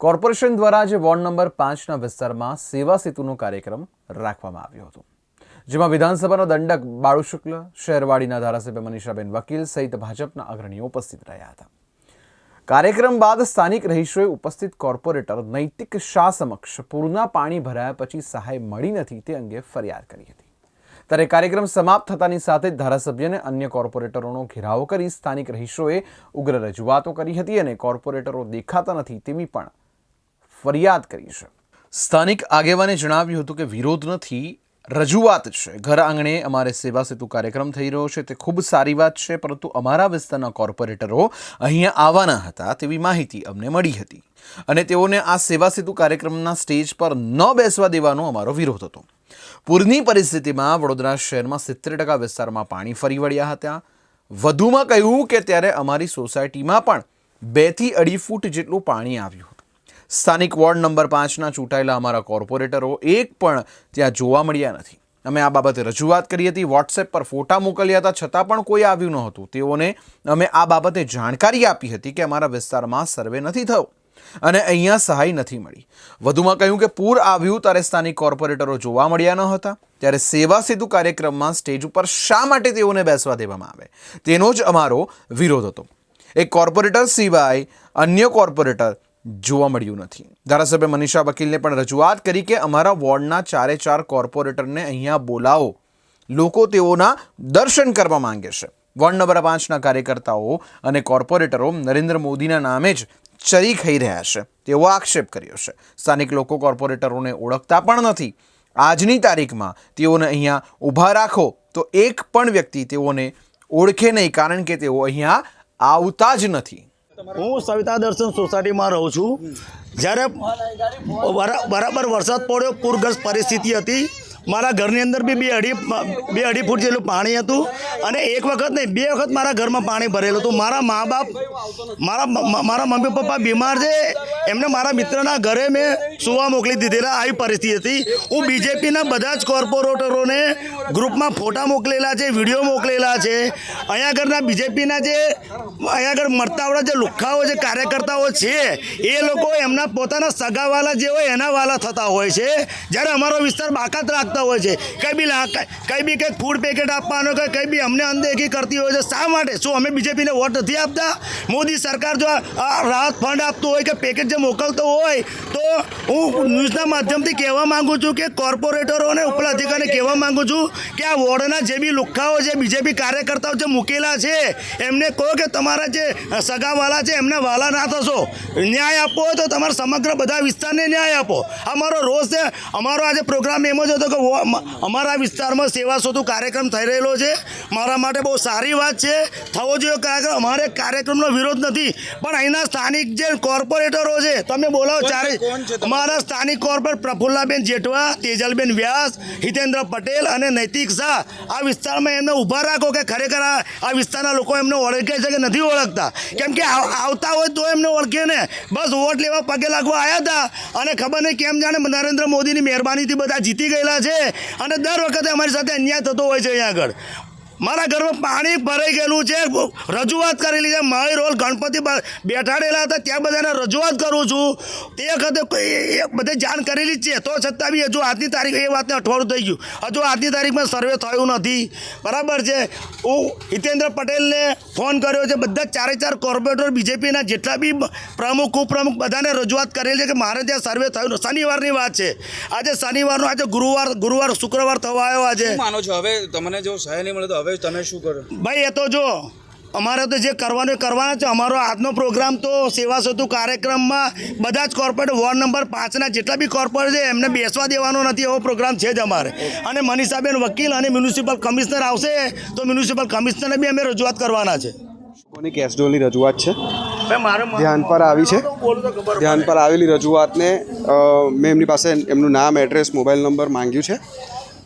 Corporation દ્વારા આજે ward number પાંચના વિસ્તારમાં સેવા સેતુનો કાર્યક્રમ રાખવામાં આવ્યો હતો, જેમાં વિધાનસભાનો દંડક બાળુ શુક્લ શહેરવાડીના ધારાસભ્ય મનીષાબેન વકીલ સહિત ભાજપના અગ્રણીઓ ઉપસ્થિત રહ્યા હતા. કાર્યક્રમ બાદ સ્થાનિક રહીશોએ ઉપસ્થિત કોર્પોરેટર, નૈતિક શાહ સમક્ષ પૂરના પાણી ભરાયા પછી સહાય મળી નથી તે અંગે ફરિયાદ કરી હતી. ત્યારે કાર્યક્રમ સમાપ્ત થતાની સાથે જ ધારાસભ્યને અન્ય કોર્પોરેટરોનો ઘેરાવો કરી સ્થાનિક રહીશોએ ઉગ્ર રજૂઆતો કરી હતી અને કોર્પોરેટરો દેખાતા નથી તેવી પણ ફરિયાદ કરી છે. સ્થાનિક આગેવાને જણાવ્યું હતું કે વિરોધ નથી રજૂઆત છે. ઘર આંગણે અમારે સેવા સેતુ કાર્યક્રમ થઈ રહ્યો છે. તે ખૂબ સારી વાત છે, પરંતુ અમારા વિસ્તારના કોર્પોરેટરો અહીંયા આવવાના હતા તેવી માહિતી અમને મળી હતી. અને તેઓને આ સેવા સેતુ કાર્યક્રમના સ્ટેજ પર ન બેસવા દેવાનો અમારો વિરોધ હતો. પૂરની પરિસ્થિતિમાં વડોદરા શહેરમાં સિત્તેર ટકા વિસ્તારમાં પાણી ફરી વળ્યા હતા. વધુમાં કહ્યું કે ત્યારે અમારી સોસાયટીમાં પણ બેથી અઢી ફૂટ જેટલું પાણી આવ્યું સ્થાનિક વોર્ડ નંબર પાંચના ચૂંટાયેલા અમારા કોર્પોરેટરો એક પણ ત્યાં જોવા મળ્યા નથી. અમે આ બાબતે રજૂઆત કરી હતી, વોટ્સએપ પર ફોટા મોકલ્યા હતા, છતાં પણ કોઈ આવ્યું નહોતું. તેઓને અમે આ બાબતે જાણકારી આપી હતી કે અમારા વિસ્તારમાં સર્વે નથી થયો અને અહીંયા સહાય નથી મળી. વધુમાં કહ્યું કે પૂર આવ્યું ત્યારે સ્થાનિક કોર્પોરેટરો જોવા મળ્યા ન હતા. ત્યારે સેવા સેતુ કાર્યક્રમમાં સ્ટેજ ઉપર શા માટે તેઓને બેસવા દેવામાં આવે? તેનો જ અમારો વિરોધ હતો. એક કોર્પોરેટર સિવાય અન્ય કોર્પોરેટર જોવા મળ્યું નથી. ધારાસભ્ય મનીષા વકીલને પણ રજૂઆત કરી કે અમારા વોર્ડના ચારે ચાર કોર્પોરેટરને અહીંયા બોલાવો. લોકો તેઓના દર્શન કરવા માંગે છે. વોર્ડ નંબર પાંચના કાર્યકર્તાઓ અને કોર્પોરેટરો નરેન્દ્ર મોદીના નામે જ ચરી ખાઈ રહ્યા છે. તેવો આક્ષેપ કર્યો છે. સ્થાનિક લોકો કોર્પોરેટરોને ઓળખતા પણ નથી. આજની તારીખમાં તેઓને અહીંયા ઊભા રાખો તો એક પણ વ્યક્તિ તેઓને ઓળખે નહીં કારણ કે તેઓ અહીંયા આવતા જ નથી. હું સવિતા દર્શન સોસાયટીમાં રહું છું. જ્યારે બરાબર વરસાદ પડ્યો પૂરગ્રસ્ત પરિસ્થિતિ હતી. મારા ઘરની અંદર બી બે અઢી બે અઢી ફૂટ જેટલું પાણી હતું અને એક વખત નહીં, બે વખત મારા ઘરમાં પાણી ભરેલું હતું. મારા મા બાપ, મારા મારા મમ્મી પપ્પા બીમાર છે, એમને મારા મિત્રના ઘરે મેં સુવા મોકલી દીધેલા, આવી પરિસ્થિતિ હતી. હું બીજેપીના બધા જ કોર્પોરેટરોને ગ્રુપમાં ફોટા મોકલેલા છે, વીડિયો મોકલેલા છે. અહીંયા આગળના બીજેપીના જે, અહીંયા આગળ મળતાવડા જે લુખ્ખાઓ જે કાર્યકર્તાઓ છે, એ લોકો એમના પોતાના સગાવાલા જે હોય એના વાલા થતા હોય છે. જ્યારે અમારો વિસ્તાર બાકાત રાખતા હોય છે. કંઈ બી કંઈ બી કંઈક ફૂડ પેકેટ આપવાનો કે કંઈ બી અમને અનદેખી કરતી હોય છે, શા માટે? શું અમે બીજેપીને વોટ નથી આપતા? મોદી સરકાર જો રાહત ફંડ આપતું હોય કે પેકેજ જે મોકલતો હોય, તો હું ન્યૂઝના માધ્યમથી કહેવા માંગુ છું કે કોર્પોરેટરો અને ઉપલા અધિકારીને કહેવા માંગુ છું કે આ વોર્ડના જે બી લુખ્ખાઓ જે બીજેપી કાર્યકર્તાઓ જે મૂકેલા છે, એમને કહો કે તમારા જે સગાવાલા છે, એમને વાલા ના થશો. ન્યાય આપવો હોય તો તમારા સમગ્ર બધા વિસ્તારને ન્યાય આપો. અમારો રોજ છે, અમારો આજે પ્રોગ્રામ એમ જ હતો કે અમારા વિસ્તારમાં સેવા સેતુ કાર્યક્રમ થઈ રહેલો છે. મારા માટે બહુ સારી વાત છે. થવો જોઈએ કાર્યક્રમ. અમારે કાર્યક્રમનો વિરોધ નથી. પણ અહીંના સ્થાનિક જે કોર્પોરેટરો છે તમે બોલાવો ચારે. અમારા સ્થાનિક કોર્પોરેટ પ્રફુલ્લાબેન જેઠવા તેજલબેન વ્યાસ હિતેન્દ્ર પટેલ અને નૈતિક શાહ. આ વિસ્તારમાં એમને ઊભા રાખો કે ખરેખર આ આ વિસ્તારના લોકો એમને ઓળખે છે કે નથી ઓળખતા. કેમ કે આવતા હોય તો એમને ઓળખે ને. બસ વોટ લેવા પગે લાગવા આવ્યા હતા. અને ખબર નહીં કેમ જાણે નરેન્દ્ર મોદીની મહેરબાનીથી બધા જીતી ગયેલા છે. અને દર વખતે અમારી સાથે અન્યાય થતો હોય છે અહીંયા આગળ. મારા ઘરમાં પાણી ભરાઈ ગયેલું છે. રજૂઆત કરેલી છે મારી રોલ ગણપતિ બેઠાડેલા હતા. ત્યાં બધાને રજૂઆત કરું છું. તે વખતે બધે જાણ કરેલી જ છે. તો છતાં બી હજુ આજની તારીખ એ વાતને અઠવાડિયું થઈ ગયું. હજુ આજની તારીખમાં સર્વે થયું નથી. બરાબર છે? હું હિતેન્દ્ર પટેલને ફોન કર્યો છે. બધા ચારે ચાર કોર્પોરેટર બીજેપીના જેટલા બી પ્રમુખ, ઉપપ્રમુખ બધાને રજૂઆત કરેલી છે કે મારે ત્યાં સર્વે થયું શનિવારની વાત છે. આજે શનિવારનો, આજે ગુરુવાર ગુરુવાર શુક્રવાર થવા આવ્યો આજે. માનો છો? હવે તમને જો સહાય નહીં મળે તો હવે તમે શું કરો? ભાઈ એ તો જો અમારે તો જે કરવાનું એ કરવાના છે. અમારો આજનો પ્રોગ્રામ તો સેવા સેતુ કાર્યક્રમમાં બધા જ કોર્પોરેટ વોર્ડ નંબર પાંચના જેટલા બી કોર્પોરેટ છે એમને બેસવા દેવાનો નથી. એવો પ્રોગ્રામ છે જ અમારે. અને મનીષાબેન વકીલ અને મ્યુનિસિપલ કમિશનર આવશે તો મ્યુનિસિપલ કમિશનરને બી અમે રજૂઆત કરવાના છે. કોની કેસડોલની રજૂઆત છે? ભાઈ ધ્યાન પર આવી છે. બોલું તો ખબર ધ્યાન પર આવેલી રજૂઆતને મેં એમની પાસે એમનું નામ એડ્રેસ મોબાઈલ નંબર માંગ્યું છે.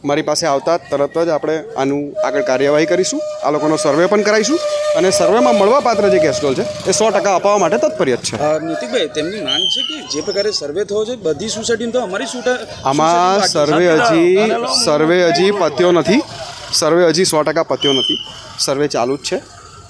મારી પાસે આવતા તરત જ આપણે આનું આગળ કાર્યવાહી કરીશું. આ લોકોનો સર્વે પણ કરાવીશું અને સર્વેમાં મળવાપાત્ર જે કેસડોલ છે એ સો ટકા અપાવવા માટે તત્પર જ છે નીતિકભાઈ તેમની માંગ છે કે જે પ્રકારે સર્વે થયો છે બધી સોસાયટી તો અમારી સોટા- આમાં. સર્વે હજી સર્વે હજી પત્યો નથી. સર્વે હજી સો ટકા પત્યો નથી. સર્વે ચાલુ જ છે.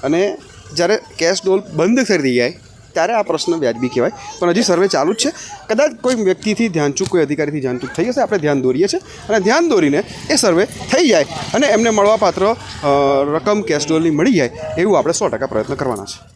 અને જ્યારે કેશ ડોલ બંધ કરી દઈ જાય ત્યારે આ પ્રશ્ન વ્યાજબી કહેવાય. પણ હજી સર્વે ચાલુ જ છે. કદાચ કોઈ વ્યક્તિથી ધ્યાનચૂક, કોઈ અધિકારીથી ધ્યાનચૂક થઈ જશે આપણે ધ્યાન દોરીએ છીએ. અને ધ્યાન દોરીને એ સર્વે થઈ જાય અને એમને મળવાપાત્ર રકમ કેશ મળી જાય, એવું આપણે સો ટકા પ્રયત્ન કરવાના છે.